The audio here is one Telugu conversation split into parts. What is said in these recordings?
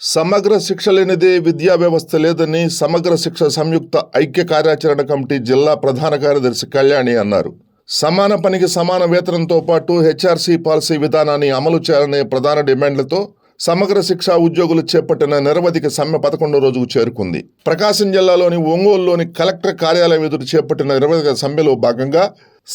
సమగ్ర శిక్ష లేనిదే విద్యా వ్యవస్థ లేదని సమగ్ర శిక్ష సంయుక్త ఐక్య కార్యాచరణ కమిటీ జిల్లా ప్రధాన కార్యదర్శి కళ్యాణి అన్నారు. సమాన పనికి సమాన వేతనంతో పాటు హెచ్ఆర్సీ పాలసీ విధానాన్ని అమలు చేయాలనే ప్రధాన డిమాండ్లతో సమగ్ర శిక్ష ఉద్యోగులు చేపట్టిన నిరవధిక సమ్మె పదకొండో రోజుకు చేరుకుంది. ప్రకాశం జిల్లాలోని ఒంగోలులోని కలెక్టర్ కార్యాలయం ఎదురు చేపట్టిన నిరవధిక సమ్మెలో భాగంగా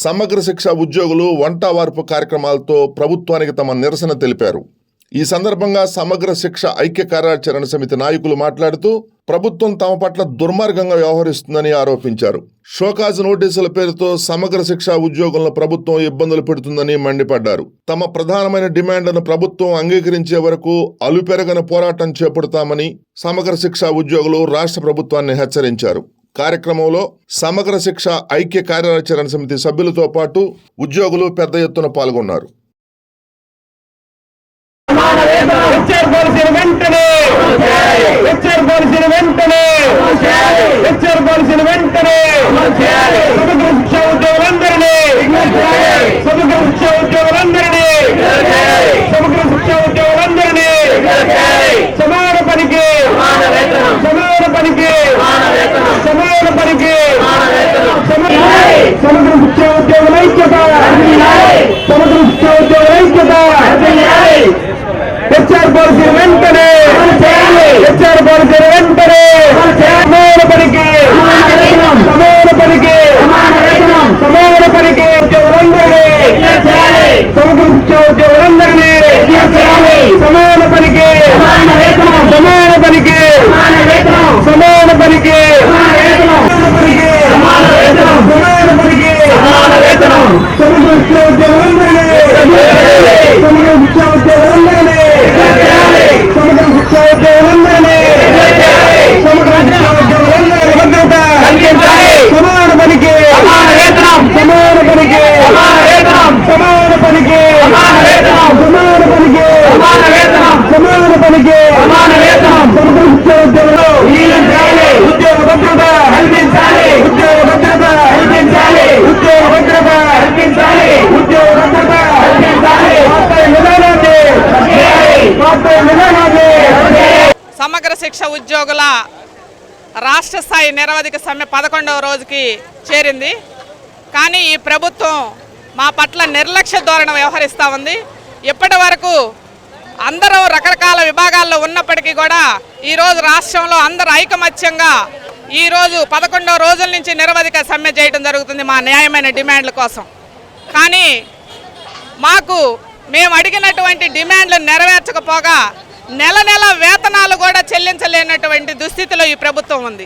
సమగ్ర శిక్ష ఉద్యోగులు వంట వార్పు కార్యక్రమాలతో ప్రభుత్వానికి తమ నిరసన తెలిపారు. ఈ సందర్భంగా సమగ్ర శిక్ష ఐక్య కార్యాచరణ సమితి నాయకులు మాట్లాడుతూ ప్రభుత్వం తమ పట్ల దుర్మార్గంగా వ్యవహరిస్తుందని ఆరోపించారు. షోకాజ్ నోటీసుల పేరుతో సమగ్ర శిక్ష ఉద్యోగులను ప్రభుత్వం ఇబ్బందులు పెడుతుందని మండిపడ్డారు. తమ ప్రధానమైన డిమాండ్లను ప్రభుత్వం అంగీకరించే వరకు అలుపెరగని పోరాటం చేపడతామని సమగ్ర శిక్ష ఉద్యోగులు రాష్ట్ర ప్రభుత్వాన్ని హెచ్చరించారు. కార్యక్రమంలో సమగ్ర శిక్ష ఐక్య కార్యాచరణ సమితి సభ్యులతో పాటు ఉద్యోగులు పెద్ద ఎత్తున పాల్గొన్నారు హెచ్ఆర్ పాలసీని వెంటనే హెచ్ఆర్ పాలసీని వెంటనే హెచ్ఆర్ పాలసీని వెంటనే సమగ్ర ఉద్యోగులందరినీ సమగ్ర శిక్షా ఉద్యోగులందరినీ సమగ్ర శిక్షా ఉద్యోగులందరినీ సమాన పనికి సమాన పనికి సమాన పనికి సమగ్ర శిక్షా ఉద్యోగుల ఐక్యత ఉద్యోగుల ఐక్యత హెచ్ఆర్ వెంటనే హెచ్ఆర్ వెంటనే సమాన పనికి సమాన పనికి సమాన పనికి ఉద్యోగులందరినీ సమగ్ర శిక్షా ఉద్యోగులందరినీ సమాన పనికి సమాన పనికి సమాన పనికి సమాన పనికి సమాన పనికి సమగ్ర శిక్షా ఉద్యోగులందరినీ సమగ్ర శిక్షా ఉద్యోగులందరినీ సమగ్ర శిక్షా ఉద్యోగులందరినీ సమగ్ర శిక్షా ఉద్యోగులందరినీ భద్రత సమాన పనికి సమాన పనికి సమాన పనికి సమాన పనికి సమాన పనికి సమగ్ర శిక్షా ఉద్యోగులు ఉద్యోగ భద్రత కల్పించాలి ఉద్యోగ భద్రత కల్పించాలి ఉద్యోగ భద్రత కల్పించాలి ఉద్యోగ భద్రత కల్పించాలి వాస్తవ విధానాన్ని వాస్తవ విధానాన్ని సమగ్ర ఉద్యోగుల రాష్ట్ర స్థాయి నిరవధిక సమ్మె పదకొండవ రోజుకి చేరింది. కానీ ఈ ప్రభుత్వం మా పట్ల నిర్లక్ష్య ధోరణ వ్యవహరిస్తూ ఉంది. ఇప్పటి వరకు అందరూ రకరకాల విభాగాల్లో ఉన్నప్పటికీ కూడా ఈరోజు రాష్ట్రంలో అందరూ ఐకమత్యంగా ఈరోజు పదకొండవ రోజుల నుంచి నిరవధిక సమ్మె చేయడం జరుగుతుంది మా న్యాయమైన డిమాండ్ల కోసం. కానీ మాకు మేము అడిగినటువంటి డిమాండ్లు నెరవేర్చకపోగా నెల నెల వేతనాలు కూడా చెల్లించలేనటువంటి దుస్థితిలో ఈ ప్రభుత్వం ఉంది.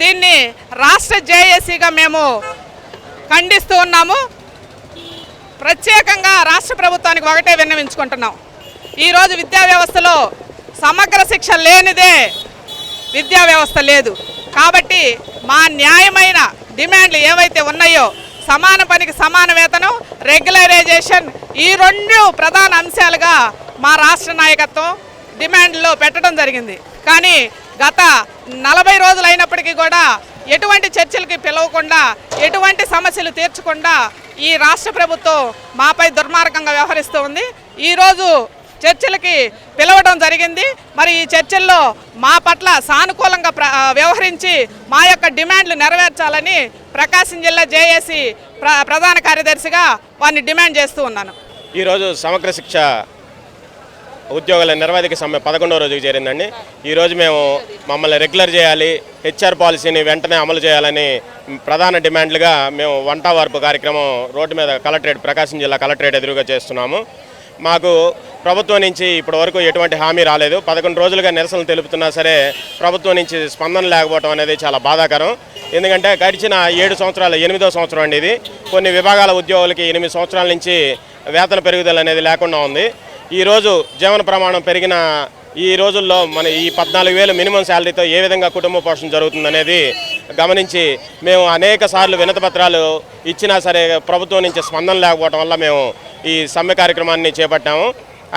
దీన్ని రాష్ట్ర జేఏసీగా మేము ఖండిస్తూ ఉన్నాము. ప్రత్యేకంగా రాష్ట్ర ప్రభుత్వానికి ఒకటే విన్నవించుకుంటున్నాం. ఈరోజు విద్యా వ్యవస్థలో సమగ్ర శిక్ష లేనిదే విద్యా వ్యవస్థ లేదు. కాబట్టి మా న్యాయమైన డిమాండ్లు ఏవైతే ఉన్నాయో సమాన పనికి సమాన వేతనం రెగ్యులరైజేషన్ ఈ రెండు ప్రధాన అంశాలుగా మా రాష్ట్ర నాయకత్వం డిమాండ్లో పెట్టడం జరిగింది. కానీ గత నలభై రోజులు అయినప్పటికీ కూడా ఎటువంటి చర్చలకి పిలవకుండా ఎటువంటి సమస్యలు తీర్చకుండా ఈ రాష్ట్ర ప్రభుత్వం మాపై దుర్మార్గంగా వ్యవహరిస్తూ ఉంది. ఈరోజు చర్చలకి పిలవడం జరిగింది. మరి ఈ చర్చల్లో మా పట్ల సానుకూలంగా ప్ర వ్యవహరించి మా యొక్క డిమాండ్లు నెరవేర్చాలని ప్రకాశం జిల్లా జేఏసీ ప్ర ప్రధాన కార్యదర్శిగా వారిని డిమాండ్ చేస్తూ ఉన్నాను. ఈరోజు సమగ్ర శిక్ష ఉద్యోగుల నిర్వాధిక సమ్మె పదకొండవ రోజుకి చేరిందండి. ఈరోజు మేము మమ్మల్ని రెగ్యులర్ చేయాలి హెచ్ఆర్ పాలసీని వెంటనే అమలు చేయాలని ప్రధాన డిమాండ్లుగా మేము వంట వార్పు కార్యక్రమం రోడ్డు మీద కలెక్టరేట్ ప్రకాశం జిల్లా కలెక్టరేట్ ఎదురుగా చేస్తున్నాము. మాకు ప్రభుత్వం నుంచి ఇప్పటి వరకు ఎటువంటి హామీ రాలేదు. పదకొండు రోజులుగా నిరసనలు తెలుపుతున్నా సరే ప్రభుత్వం నుంచి స్పందన లేకపోవడం అనేది చాలా బాధాకరం. ఎందుకంటే గడిచిన ఏడు సంవత్సరాలు ఎనిమిదో సంవత్సరం అండి ఇది. కొన్ని విభాగాల ఉద్యోగులకి ఎనిమిది సంవత్సరాల నుంచి వేతన పెరుగుదల అనేది లేకుండా ఉంది. ఈరోజు జీవన ప్రమాణం పెరిగిన ఈ రోజుల్లో మన ఈ పద్నాలుగు వేలు మినిమం శాలరీతో ఏ విధంగా కుటుంబ పోషణ జరుగుతుందనేది గమనించి మేము అనేక సార్లు వినతపత్రాలు ఇచ్చినా సరే ప్రభుత్వం నుంచి స్పందన లేకపోవడం వల్ల మేము ఈ సమ్మె కార్యక్రమాన్ని చేపట్టాము.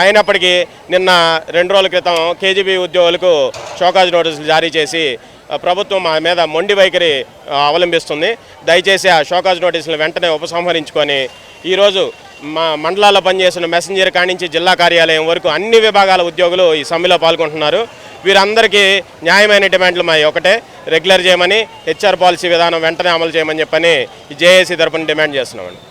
అయినప్పటికీ నిన్న రెండు రోజుల క్రితం కేజీబీ ఉద్యోగులకు షోకాజ్ నోటీసులు జారీ చేసి ప్రభుత్వం మా మీద మొండి వైఖరి అవలంబిస్తుంది. దయచేసి ఆ షోకాజ్ నోటీసులు వెంటనే ఉపసంహరించుకొని ఈరోజు మా మండలాల్లో పనిచేసిన మెసెంజర్ కానించి జిల్లా కార్యాలయం వరకు అన్ని విభాగాల ఉద్యోగులు ఈ సమ్మెలో పాల్గొంటున్నారు. వీరందరికీ న్యాయమైన డిమాండ్లు మా ఒకటే. రెగ్యులర్ చేయమని హెచ్ఆర్ పాలసీ విధానం వెంటనే అమలు చేయమని చెప్పని జేఏసీ తరపున డిమాండ్ చేస్తున్నామండి.